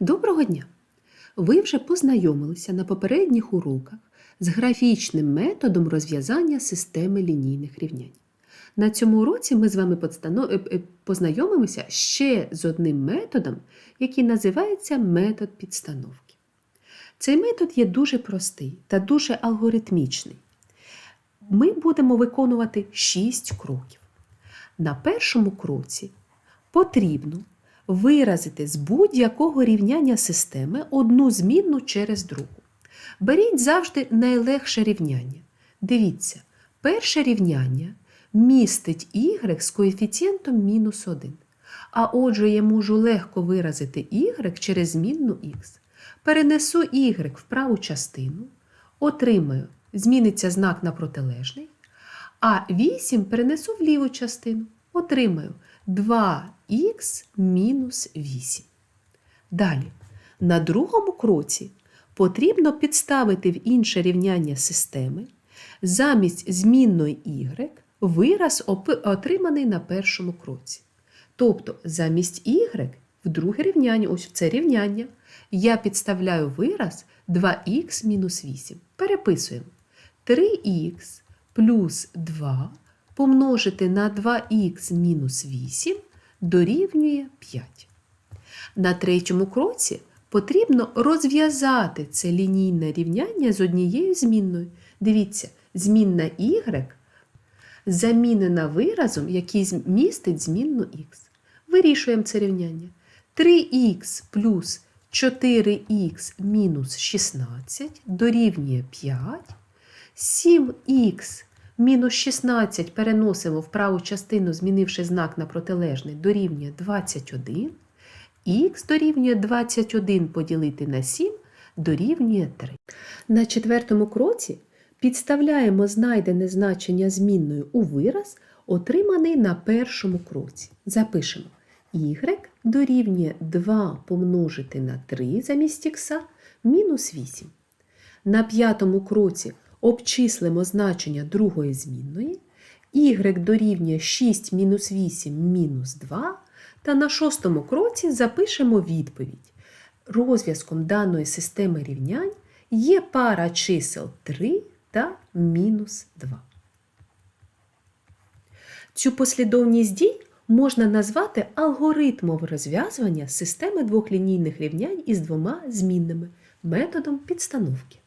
Доброго дня! Ви вже познайомилися на попередніх уроках з графічним методом розв'язання системи лінійних рівнянь. На цьому уроці ми з вами е, е, познайомимося ще з одним методом, який називається метод підстановки. Цей метод є дуже простий та дуже алгоритмічний. Ми будемо виконувати 6 кроків. На першому кроці потрібно виразити з будь-якого рівняння системи одну змінну через другу. Беріть завжди найлегше рівняння. Дивіться, перше рівняння містить y з коефіцієнтом мінус 1. А отже, я можу легко виразити y через змінну x. Перенесу y в праву частину, отримаю, зміниться знак на протилежний, а 8 перенесу в ліву частину, отримаю 2х мінус 8. Далі, на другому кроці потрібно підставити в інше рівняння системи замість змінної y вираз отриманий на першому кроці. Тобто замість y в друге рівняння, ось в це рівняння, я підставляю вираз 2х мінус 8. Переписуємо. 3х плюс 2 помножити на 2х мінус 8 дорівнює 5. На третьому кроці потрібно розв'язати це лінійне рівняння з однією змінною. Дивіться, змінна y замінена виразом, який містить змінну х. Вирішуємо це рівняння. 3х плюс 4х мінус 16 дорівнює 5. 7х мінус 16 переносимо в праву частину, змінивши знак на протилежний, дорівнює 21. Х дорівнює 21 поділити на 7 дорівнює 3. На четвертому кроці підставляємо знайдене значення змінною у вираз, отриманий на першому кроці. Запишемо y дорівнює 2 помножити на 3 замість х мінус 8. На п'ятому кроці обчислимо значення другої змінної, y дорівнює 6 мінус 8 мінус 2, та на шостому кроці запишемо відповідь. Розв'язком даної системи рівнянь є пара чисел 3 та мінус 2. Цю послідовність дій можна назвати алгоритмом розв'язування системи двохлінійних рівнянь із двома змінними методом підстановки.